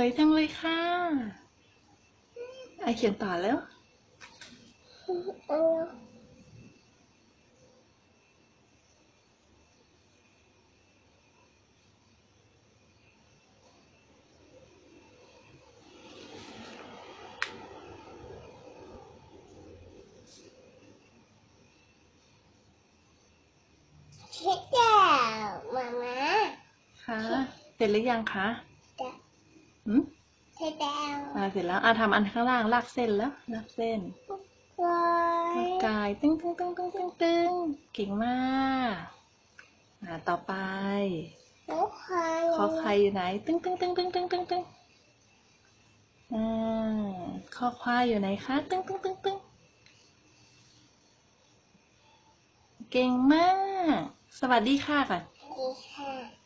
วยจังเลยค่ะ ไอเขียนต่อแล้วเอาเช็ดแล้วมามาค่ะ เสร็จหรือยังคะ จะหืมเช็ดแล้วอ่าเสร็จแล้วอ่าทำอันข้างล่างลากเส้นแล้วลากเส้นว้าลากยกายตึ้งตึ้งตึ้งตึ้งตึ้งตึ้งเก่งมากอ่าต่อไปน้องควายขอใครอยู่ไหน ตึ้งตึ้งตึ้งตึ้งตึ้งตึ้งตึ้งอ่าขอควายอยู่ไหนคะ ตึ้งตึ้งตึ้งตึ้งเก่งมาก สวัสดีค่ะก่อนดีค่ะ